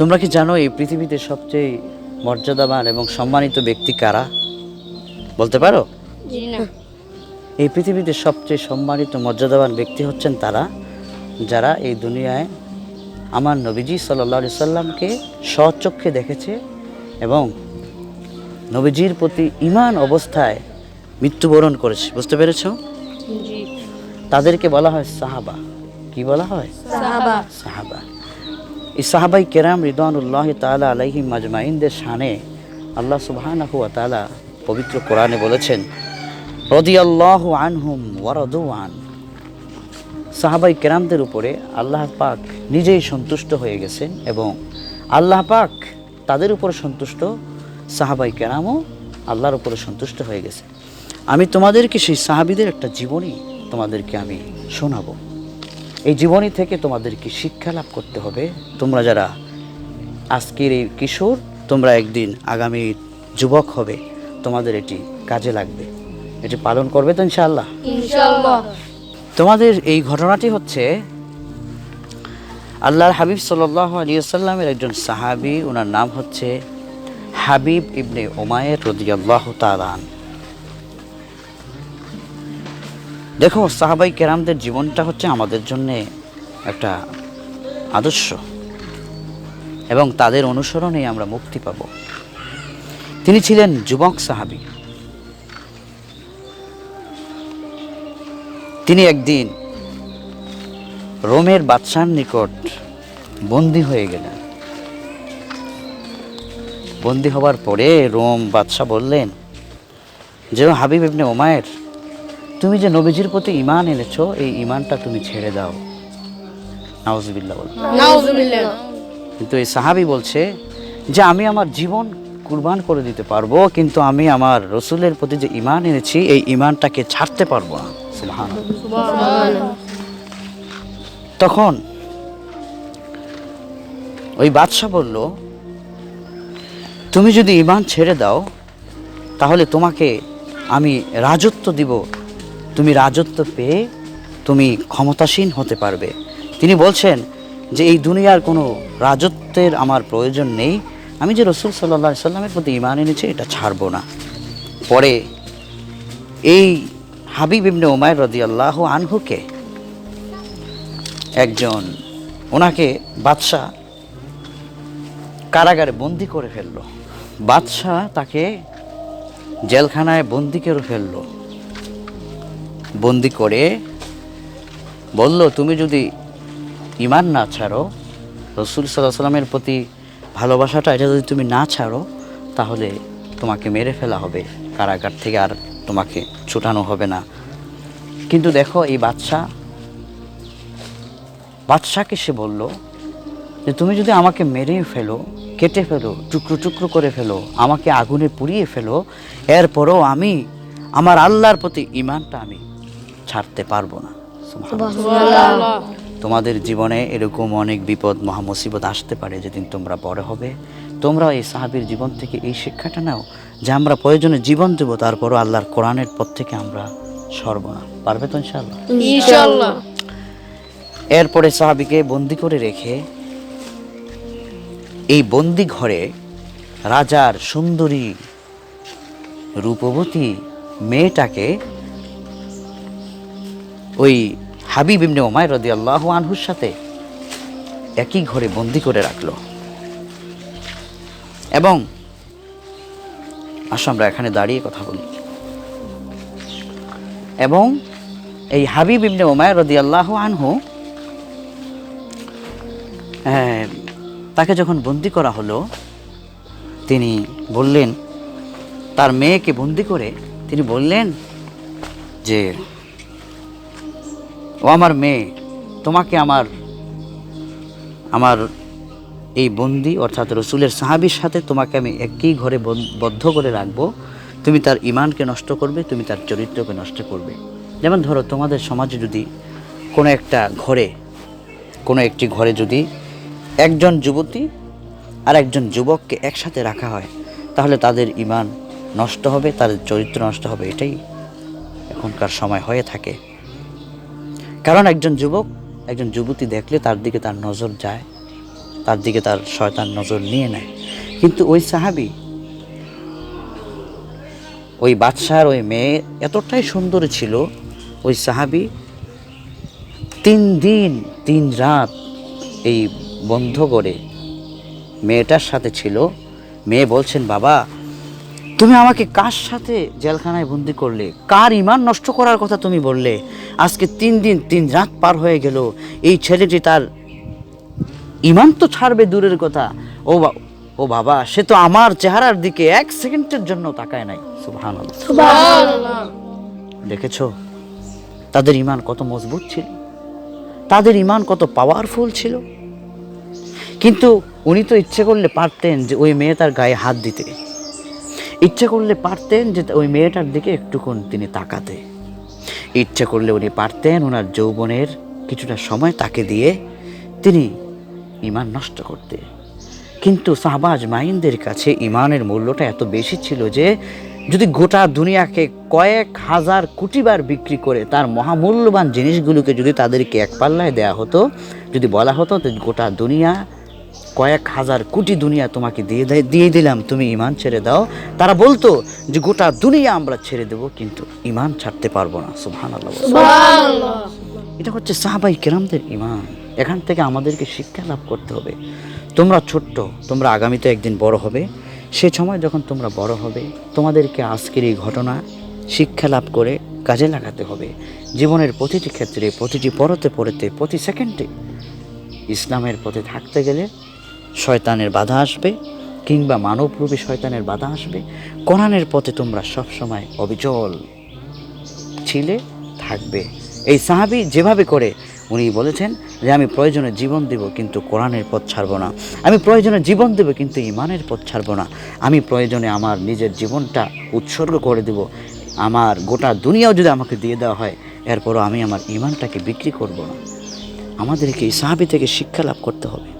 তোমরা কি জানো এই পৃথিবীতে সবচেয়ে মর্যাদাবান এবং সম্মানিত ব্যক্তি কারা? বলতে পারো? এই পৃথিবীতে সবচেয়ে সম্মানিত মর্যাদাবান ব্যক্তি হচ্ছেন তারা যারা এই দুনিয়ায় আমার নবীজি সাল্লা সাল্লামকে স্বচক্ষে দেখেছে এবং নবীজির প্রতি ইমান অবস্থায় মৃত্যুবরণ করেছে। বুঝতে পেরেছ? তাদেরকে বলা হয় সাহাবা। কি বলা হয়? সাহাবা। সাহাবা। এই সাহাবাই কেরাম রিদানুল্লাহ তালা আলাইহিম মাজমাইনদের শানে আল্লাহ সুবহানাহু ওয়া তাআলা পবিত্র কোরআনে বলেছেন রদি আল্লাহ আনহুম ওয়ারাদু আন। সাহাবাই কেরামদের উপরে আল্লাহ পাক নিজেই সন্তুষ্ট হয়ে গেছেন এবং আল্লাহ পাক তাদের উপরে সন্তুষ্ট, সাহাবাই কেরামও আল্লাহর উপরে সন্তুষ্ট হয়ে গেছে। আমি তোমাদেরকে সেই সাহাবিদের একটা জীবনী তোমাদেরকে আমি শোনাবো। এই জীবনী থেকে তোমাদেরকে শিক্ষা লাভ করতে হবে। তোমরা যারা আজকের এই কিশোর তোমরা একদিন আগামী যুবক হবে তোমাদের এটি কাজে লাগবে। এটি পালন করবে তো ইনশাআল্লাহ? ইনশাআল্লাহ। তোমাদের এই ঘটনাটি হচ্ছে আল্লাহর হাবিব সাল্লাহ আলিয়াল্লামের একজন সাহাবি ওনার নাম হচ্ছে হাবিব ইবনে ওমায়ের রদিয়াল্লাহ তালান দেখো, সাহাবাই কেরামদের জীবনটা হচ্ছে আমাদের জন্যে একটা আদর্শ এবং তাদের অনুসরণে আমরা মুক্তি পাব। তিনি ছিলেন যুবক সাহাবি। তিনি একদিন রোমের বাদশার নিকট বন্দী হয়ে গেলেন। বন্দী হবার পরে রোম বাদশাহ বললেন, যে হাবিব ইবনে ওমায়ের তুমি যে নবীজির প্রতি ইমান এনেছো এই ইমানটা তুমি ছেড়ে দাও। নাউজুবিল্লাহ বল। কিন্তু এই সাহাবি বলছে যে আমি আমার জীবন কুরবান করে দিতে পারব কিন্তু আমি আমার রসুলের প্রতি যে ইমান এনেছি এই ইমানটাকে ছাড়তে পারব না। তখন ওই বাদশাহ বলল তুমি যদি ইমান ছেড়ে দাও তাহলে তোমাকে আমি রাজত্ব দিব তুমি রাজত্ব পেয়ে তুমি ক্ষমতাসীন হতে পারবে। তিনি বলছেন যে, এই দুনিয়ার কোনো রাজত্বের আমার প্রয়োজন নেই। আমি যে রসুল সাল্লা সাল্লামের প্রতি ইমান এনেছি, এটা ছাড়বো না। পরে এই হাবিব ইবনে উমায় রদি আল্লাহ আনহুকে একজন, ওনাকে বাদশাহ কারাগারে বন্দি করে ফেলল। বাদশাহ তাকে জেলখানায় বন্দি করে ফেলল। বন্দি করে বলল, তুমি যদি ইমান না ছাড়ো, রসুল সাল্লাহ সাল্লামের প্রতি ভালোবাসাটা, এটা যদি তুমি না ছাড়ো, তাহলে তোমাকে মেরে ফেলা হবে। কারাগার থেকে আর তোমাকে ছুটানো হবে না। কিন্তু দেখো, এই বাদশাহ বাদশাকে সে বলল যে, তুমি যদি আমাকে মেরে ফেলো, কেটে ফেলো, টুকরো টুকরো করে ফেলো, আমাকে আগুনে পুড়িয়ে ফেলো, এরপরও আমি, আমার আল্লাহর প্রতি ইমানটা আমি ছাড়তে পারব না। তোমাদের জীবনে এরকম অনেক বিপদ মহামুসিবত আসতে পারে যেদিন তোমরা বড় হবে। তোমরা এই সাহাবীর জীবন থেকে এই শিক্ষাটা নাও যে আমরা প্রয়োজনে জীবন দেবো তারপরও আল্লাহর কোরআনের পথ থেকে আমরা সরব না। পারবে তো ইনশাআল্লাহ। এরপরে সাহাবিকে বন্দি করে রেখে এই বন্দি ঘরে রাজার সুন্দরী রূপবতী মেয়েটাকে ওই হাবিব ইবনে ওমায় রদি আল্লাহ আনহুর সাথে একই ঘরে বন্দি করে রাখল। এবং আসো আমরা এখানে দাঁড়িয়ে কথা বলি। এবং এই হাবিব ইবনে ওমায় রদি আল্লাহ আনহু হ্যাঁ, তাকে যখন বন্দি করা হলো তিনি বললেন তার মেয়েকে বন্দি করে তিনি বললেন যে ও আমার মেয়ে, তোমাকে আমার আমার এই বন্দি অর্থাৎ রসুলের সাহাবির সাথে তোমাকে আমি একই ঘরে বদ্ধ করে রাখব। তুমি তার ইমানকে নষ্ট করবে, তুমি তার চরিত্রকে নষ্ট করবে। যেমন ধরো, তোমাদের সমাজে যদি কোনো একটা ঘরে, কোনো একটি ঘরে যদি একজন যুবতী আর একজন যুবককে একসাথে রাখা হয়, তাহলে তাদের ইমান নষ্ট হবে, তাদের চরিত্র নষ্ট হবে। এটাই এখনকার সময় হয়ে থাকে। কারণ একজন যুবক, একজন যুবতী দেখলে তার দিকে তার নজর যায়, তার দিকে তার শয়তান নজর নিয়ে নেয়। কিন্তু ওই সাহাবি, ওই বাদশার ওই মেয়ে এতটাই সুন্দর ছিল, ওই সাহাবি তিন দিন, তিন রাত এই বন্ধ করে মেয়েটার সাথে ছিল। মেয়ে বলছেন, বাবা, তুমি আমাকে কার সাথে জেলখানায় বন্দি করলে? কার ইমান নষ্ট করার কথা তুমি বললে? আজকে তিন দিন তিন রাত পার হয়ে গেল। এই ছেলেটি তার ইমান তো ছাড়বে দূরের কথা। ও বা- ও বাবা সে তো আমার চেহারার দিকে এক সেকেন্ডের জন্য তাকায় নাই। সুবহান দেখেছ? তাদের ইমান কত মজবুত ছিল। তাদের ইমান কত পাওয়ারফুল ছিল। কিন্তু উনি তো ইচ্ছে করলে পারতেন যে ওই মেয়ে তার গায়ে হাত দিতে। ইচ্ছে করলে পারতেন যে ওই মেয়েটার দিকে একটুক্ষণ তিনি তাকাতে। ইচ্ছে করলে উনি পারতেন ওনার যৌবনের কিছুটা সময় তাকে দিয়ে তিনি ইমান নষ্ট করতে। কিন্তু সাহবাজ মাইনদের কাছে ইমানের মূল্যটা এত বেশি ছিল যে, যদি গোটা দুনিয়াকে কয়েক হাজার কোটিবার বিক্রি করে তার মহামূল্যবান জিনিসগুলোকে যদি তাদেরকে এক পাল্লায় দেয়া হতো, যদি বলা হতো গোটা দুনিয়া কয়েক হাজার কোটি দুনিয়া তোমাকে দিয়ে দিয়ে দিলাম তুমি ইমান ছেড়ে দাও। তারা বলতো যে গোটা দুনিয়া আমরা ছেড়ে দেব কিন্তু ইমান ছাড়তে পারব না। সুবহান এটা হচ্ছে সাহাবাই কেরামদের ইমান এখান থেকে আমাদেরকে শিক্ষা লাভ করতে হবে। তোমরা ছোট্ট তোমরা আগামীতে একদিন বড় হবে। সে সময় যখন তোমরা বড় হবে তোমাদেরকে আজকের এই ঘটনা শিক্ষা লাভ করে কাজে লাগাতে হবে। জীবনের প্রতিটি ক্ষেত্রে প্রতিটি পরতে পড়তে প্রতি সেকেন্ডে ইসলামের পথে থাকতে গেলে শয়তানের বাধা আসবে, কিংবা মানবরূপী শয়তানের বাধা আসবে। কোরআনের পথে তোমরা সবসময় অবিচল ছিলে, থাকবে। এই সাহাবি যেভাবে করে উনি বলেছেন যে, আমি প্রয়োজনে জীবন দেব, কিন্তু কোরআনের পথ ছাড়বো না। আমি প্রয়োজনে জীবন দেব, কিন্তু ইমানের পথ ছাড়বো না। আমি প্রয়োজনে আমার নিজের জীবনটা উৎসর্গ করে দেব। আমার গোটা দুনিয়াও যদি আমাকে দিয়ে দেওয়া হয়, এরপরও আমি আমার ইমানটাকে বিক্রি করব না। আমাদেরকে এই সাহাবি থেকে শিক্ষা লাভ করতে হবে।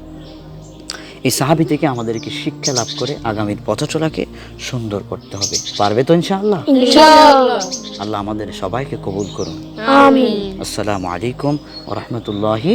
এই সাহাবি থেকে আমাদেরকে শিক্ষা লাভ করে আগামীর পথ চলাকে সুন্দর করতে হবে। পারবে তো ইনশাআল্লাহ? আল্লাহ আমাদের সবাইকে কবুল করুন। আসসালামু আলাইকুম ওয়া রাহমাতুল্লাহি